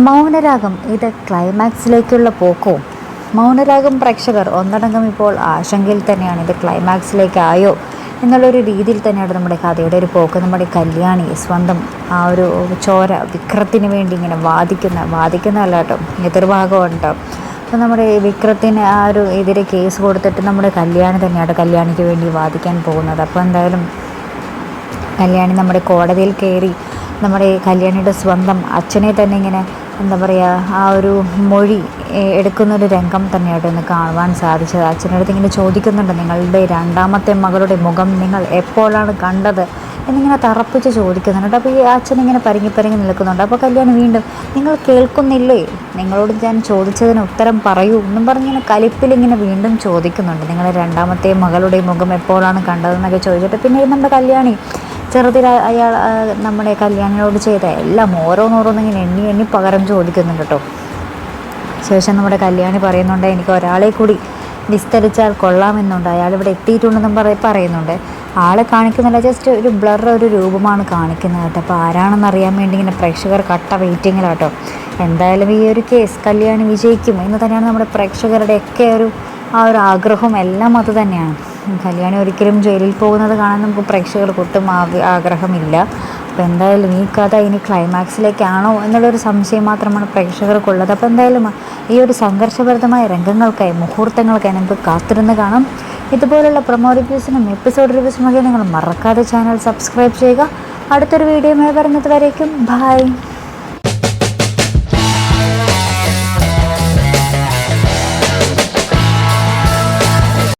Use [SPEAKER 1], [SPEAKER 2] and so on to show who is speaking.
[SPEAKER 1] മൗനരാഗം ഇത് ക്ലൈമാക്സിലേക്കുള്ള പോക്കോ. മൗനരാഗം പ്രേക്ഷകർ ഒന്നടങ്കം ഇപ്പോൾ ആശങ്കയിൽ തന്നെയാണ്. ഇത് ക്ലൈമാക്സിലേക്കായോ എന്നുള്ളൊരു രീതിയിൽ തന്നെയാണ് നമ്മുടെ കഥയുടെ ഒരു പോക്ക്. നമ്മുടെ കല്യാണി സ്വന്തം ആ ഒരു ചോര വിക്രത്തിന് വേണ്ടി ഇങ്ങനെ വാദിക്കുന്ന വാദിക്കുന്നതല്ല കേട്ടോ എതിർഭാഗമുണ്ട്. അപ്പോൾ നമ്മുടെ വിക്രത്തിന് ആ ഒരു എതിരെ കേസ് കൊടുത്തിട്ട് നമ്മുടെ കല്യാണി തന്നെയാണ് കല്യാണിക്ക് വേണ്ടി വാദിക്കാൻ പോകുന്നത്. അപ്പോൾ എന്തായാലും കല്യാണി നമ്മുടെ കോടതിയിൽ കയറി നമ്മുടെ കല്യാണിയുടെ സ്വന്തം അച്ഛനെ തന്നെ ഇങ്ങനെ എന്താ പറയുക ആ ഒരു മൊഴി എടുക്കുന്നൊരു രംഗം തന്നെയായിട്ട് ഇന്ന് കാണുവാൻ സാധിച്ചത്. അച്ഛനടുത്ത് ഇങ്ങനെ ചോദിക്കുന്നുണ്ട് നിങ്ങളുടെ രണ്ടാമത്തെ മകളുടെ മുഖം നിങ്ങൾ എപ്പോഴാണ് കണ്ടത്? എന്നിങ്ങനെ തറപ്പിച്ച് ചോദിക്കുന്നുണ്ട്. അപ്പോൾ ഈ അച്ഛൻ ഇങ്ങനെ പരിങ്ങി പരിങ്ങി നിൽക്കുന്നുണ്ട്. അപ്പോൾ കല്യാണം വീണ്ടും നിങ്ങൾ കേൾക്കുന്നില്ലേ? നിങ്ങളോട് ഞാൻ ചോദിച്ചതിന് ഉത്തരം പറയൂ എന്നും പറഞ്ഞിങ്ങനെ കലിപ്പിലിങ്ങനെ വീണ്ടും ചോദിക്കുന്നുണ്ട്. നിങ്ങളുടെ രണ്ടാമത്തെ മകളുടെ മുഖം എപ്പോഴാണ് കണ്ടതെന്നൊക്കെ ചോദിച്ചിട്ട് പിന്നെ നമ്മുടെ കല്യാണി ചെറുതിൽ അയാൾ നമ്മുടെ കല്യാണിനോട് ചെയ്ത എല്ലാം ഓരോന്നോരോന്ന് ഇങ്ങനെ എണ്ണി എണ്ണി പകരം ചോദിക്കുന്നുണ്ട് കേട്ടോ. ശേഷം നമ്മുടെ കല്യാണി പറയുന്നുണ്ട് എനിക്ക് ഒരാളെ കൂടി വിസ്തരിച്ചാൽ കൊള്ളാമെന്നുണ്ട്. അയാൾ ഇവിടെ എത്തിയിട്ടുണ്ടെന്നും പറ പറയുന്നുണ്ട്. ആളെ കാണിക്കുന്നില്ല ജസ്റ്റ് ഒരു ബ്ലർ ഒരു രൂപമാണ് കാണിക്കുന്നത് കേട്ടോ. അപ്പോൾ ആരാണെന്ന് അറിയാൻ വേണ്ടി ഇങ്ങനെ പ്രേക്ഷകർ കട്ട വെയിറ്റിങ്ങിലാട്ടോ എന്തായാലും ഈ ഒരു കേസ് കല്യാണി വിജയിക്കും എന്ന് തന്നെയാണ് നമ്മുടെ പ്രേക്ഷകരുടെയൊക്കെ ഒരു ആ ഒരു ആഗ്രഹവും എല്ലാം അത് തന്നെയാണ്. കല്യാണി ഒരിക്കലും ജയിലിൽ പോകുന്നത് കാണാൻ നമുക്ക് പ്രേക്ഷകർക്ക് ഒട്ടും ആഗ്ര- ആഗ്രഹമില്ല. അപ്പോൾ എന്തായാലും ഈ കഥ ഇനി ക്ലൈമാക്സിലേക്കാണോ എന്നുള്ളൊരു സംശയം മാത്രമാണ് പ്രേക്ഷകർക്കുള്ളത്. അപ്പോൾ എന്തായാലും ഈ ഒരു സംഘർഷഭരിതമായ രംഗങ്ങൾക്കായി മുഹൂർത്തങ്ങൾക്കായി നമുക്ക് കാത്തിരുന്ന് കാണാം. ഇതുപോലുള്ള പ്രൊമോ റിവ്യൂസിനും എപ്പിസോഡ് റിവ്യൂസിനും ഒക്കെ നിങ്ങൾ മറക്കാതെ ചാനൽ സബ്സ്ക്രൈബ് ചെയ്യുക. അടുത്തൊരു വീഡിയോയുമായി വരുന്നത് വരേക്കും. ബൈ